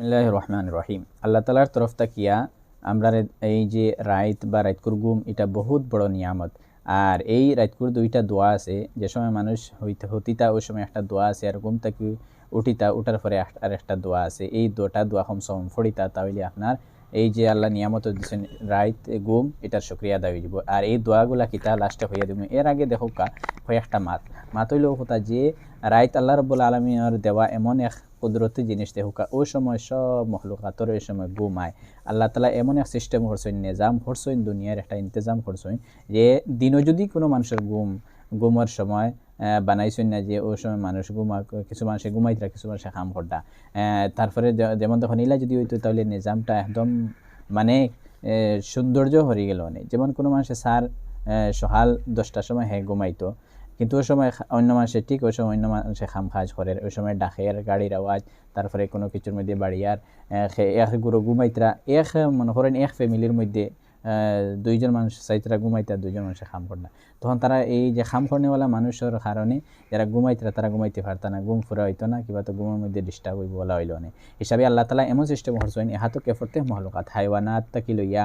বিসমিল্লাহ রহমান রহিম আল্লাহ তালার তরফ তাকিয়া আমরা এই যে রাইত বা রাইতকুর গুম, এটা বহুত বড় নিয়ামত। আর এই রাইতকুর দুইটা দোয়া আছে, যে সময় মানুষ হইতে হতিতা, ওই সময় একটা দোয়া আছে, আর গুম তাকি উঠিতা, উঠার পরে আর একটা দোয়া আছে। এই দুটা দোয়া হম সম ফড়িতা, তাহলে আপনার এই যে আল্লাহ নিয়ামত দিচ্ছেন রাইত গুম এটার সক্রিয়া দাবি দিব আর এই দোয়াগুলা কিতা লাস্টে হইয়া দিব? এর আগে দেখো কা একটা মাত। মাত হইলেও কথা যে, রাইত আল্লাহ রব্বুল আলমিনের দেওয়া এমন এক কুদরতি জিনিস দেহুকা ওই সময় সব মহলুকাতর ওই সময় গুমায় আল্লাহ তালা এমন এক সিস্টেম করছেন, নিজাম করছেন, দুনিয়ার একটা ইন্তজাম করছেন যে, দিনও যদি কোনো মানুষের গুম, গুমের সময় বানাইছেন না যে ওই সময় মানুষ ঘুমা কিছু মানুষে ঘুমাইতরা কিছু মানুষে কাম করতা। তারপরে যেমন তখন ইলা যদি হইতো, তাহলে নিজামটা একদম মানে সৌন্দর্য হয়ে গেল অনেক। যেমন কোনো মানুষের সার সকাল দশটার সময় হ্যাঁ ঘুমাইতো, কিন্তু ওই সময় অন্য মানুষের ঠিক ওই সময় অন্য মানুষের খাম খাজ করে, ওই সময় ডাকের গাড়ির আওয়াজ, তারপরে কোনো কিছুর মধ্যে বাড়িয়ার এক গুরু ঘুমাইতরা, এক মনে করেন এক ফ্যামিলির মধ্যে দুইজন মানুষ চাইতরা ঘুমাইতে আর দুইজন মানুষের খাম করে না তখন তারা এই যে খাম করনেওয়ালা মানুষের কারণে যারা ঘুমাইতরা তারা ঘুমাইতে পারত না, ঘুম ফুরা হইতো না, কিবা তো ঘুমের মধ্যে ডিস্টার্ব হইব বলা হইল না হিসাবে আল্লাহ তালা এমন সিস্টেম করছেন এহাতো কেফরতে মহলকাত হাইওয়ানাত তাকি লইয়া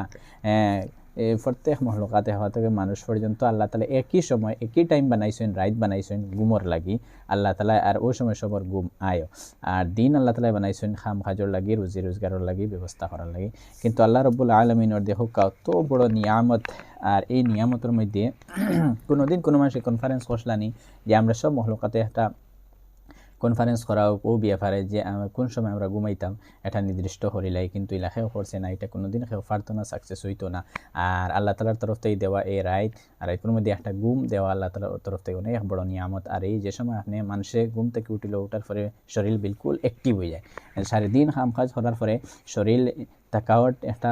প্রত্যেক মহলকাতে হওয়া থেকে মানুষ পর্যন্ত আল্লাহ তালা একই সময়, একই টাইম বানাইছেন, রাইত বানাইছেন গুমর লাগি। আল্লাহ তালা আর ওই সময় সবর গুম আয়। আর দিন আল্লাহ তালা বানাইছেন খাম খাজর লাগি, রুজি রোজগারের লাগি, ব্যবস্থা করার লাগি। কিন্তু আল্লাহ রব্বুল আলমিনের দেহ কত বড় নিয়ামত। আর এই নিয়ামতের মধ্যে কোনোদিন কোনো মানুষের কনফারেন্স করলানি যে আমরা সব মহলকাতে একটা কনফারেন্স করা ও বিয়াফারে যে কোন সময় আমরা ঘুমাইতাম, এটা নির্দিষ্ট হরিলাই কিন্তু ইলাকেও করছে না, এটা কোনোদিন কেউ পারতো না সাকসেস হইতো না। আর আল্লাহ তালার তরফ থেকে দেওয়া এই রাইত আর এই মধ্যে একটা গুম দেওয়া আল্লাহ তালার তরফ থেকে অনেক বড় নিয়ামত। আর এই যে সময় আপনি মানুষে ঘুম থেকে উঠিল, ওঠার পরে শরীর বিলকুল অ্যাক্টিভ হয়ে যায়। সারাদিন খাম কাজ করার পরে শরীর থাকাওয়াট একটা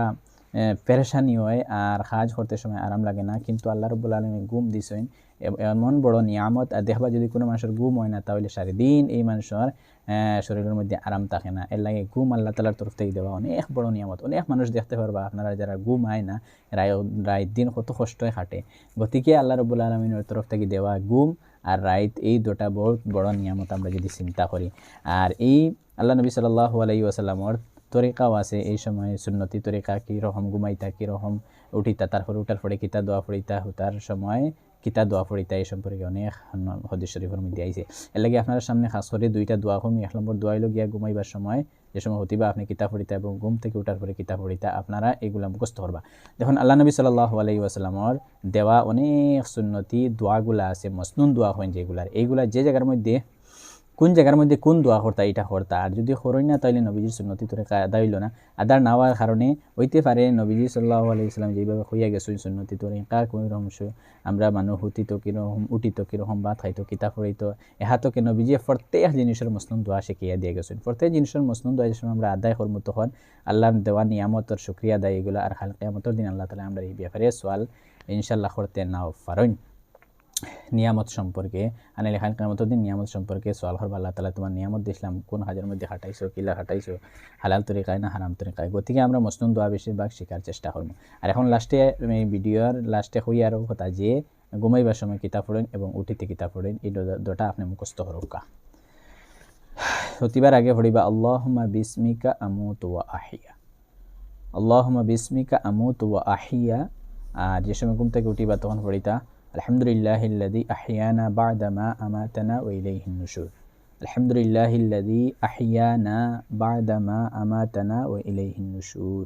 পেরেশানি হয় আর কাজ করতে সময় আরাম লাগে না। কিন্তু আল্লাহ রব্বুল আলমী গুম দিছেন। এমন বড় নিয়ামত, আর দেখবা যদি কোনো মানুষের গুম হয় না, তাহলে সারাদিন এই মানুষের শরীরের মধ্যে আরাম থাকে না। এর লাগে ঘুম আল্লাহ তালার তরফ থেকে দেওয়া অনেক বড় নিয়ামত। অনেক মানুষ দেখতে পারবা, আপনারা যারা ঘুম হয় না, রায় রায় দিন কত কষ্টই খাটে। গতিকে আল্লাহ রবুল আলমিনের তরফ থেকে দেওয়া ঘুম আর রাইত, এই দুটা বহুত বড় নিয়ামত আমরা যদি চিন্তা করি। আর এই আল্লাহ নবী সাল্লাহ আলাই আসাল্লামর তরিকাও আছে এই সময় সুন্নতি তরিকা কীরকম ঘুমাইতা কীরকম উঠিতা, তারপর উঠার পরে কিতা দোয়া পড়িতা, হুতার সময় কিতা দোয়া পড়িতা, এই সম্পর্কে অনেক হদিস শরীফের মধ্যে আইছে। এর লাগে আপনার সামনে খাস করে দুইটা দোয়া কমি এক নম্বর দোয়া হইল গিয়া ঘুমাইবার সময়, যে সময় হতিবা আপনি কিতাব পড়িতা এবং ঘুম থেকে উঠার পরে কিতাব পড়িতা, আপনারা এগুলা মুখস্থ করবা। দেখুন, আল্লাহ নবী সাল্লাহ আলাই আসালামর দেওয়া অনেক সুন্নতি দোয়াগুলা আছে, মসনুন দোয়া হন যেগুলার। এইগুলা যে জায়গার মধ্যে কোন জায়গার মধ্যে কোন দোয়া করতা এটা করতা আর যদি করই না, তাইলে নবীজির সুন্নতি তোরে আদা হইল না। আদার না কারণে হইতে পারে নবীজি সাল্লাহ ইসলাম যেভাবে হইয়া গেছো সুন্নতি তোরে কা কীরকম আমরা মানুষ হুতিত কীরকম উঠিত কীরকম ভাত খাইতো কিতাব পড়িত এহাতকে নবীজি প্রত্যেক জিনিসের মসনুন দোয়া শিখিয়া দিয়ে গেছেন। প্রত্যেক জিনিসের মসনুন দোয়া যে আমরা আদায় করব হন আল্লাহ দেওয়া নিয়ামতর শুক্রিয়া দেয় এগুলো আর হালকা দিন আল্লাহ তালা আমরা এই ব্যাপারে সোয়াল ইনশাল্লাহ করতে নাও পারেন নিয়ামত সম্পর্কে আনে লেখান কেমতের দিন নিয়ামত সম্পর্কে সোয়াল করব, আল্লাহ তালা তোমার নিয়ামত দিয়েছিলাম কোন হাজার মধ্যে হাঁটাইছো, কিলা হাঁটাইছো, হালাল তরিকায় না হারাম তরিকায়? গতিকে আমরা মসনুন দোয়া বেশিরভাগ শেখার চেষ্টা করব। আর এখন লাস্টে ভিডিওর লাস্টে হই আরও কথা যে, ঘুমাইবার সময় কিতাব পড়েন এবং উঠিতে কিতাব পড়েন, এই দুটা আপনি মুখস্থ হরকা প্রতিবার আগে পড়িবা আল্লাহমা বিসমিকা আমু ওয়া আহিয়া। আল্লাহমা বিসমিকা আমু ওয়া আহিয়া। আর যে সময় ঘুম থেকে উঠিবা তখন পড়িতা الحمد لله الذي أحيانا بعدما أماتنا وإليه النشور الحمد لله الذي أحيانا بعدما أماتنا وإليه النشور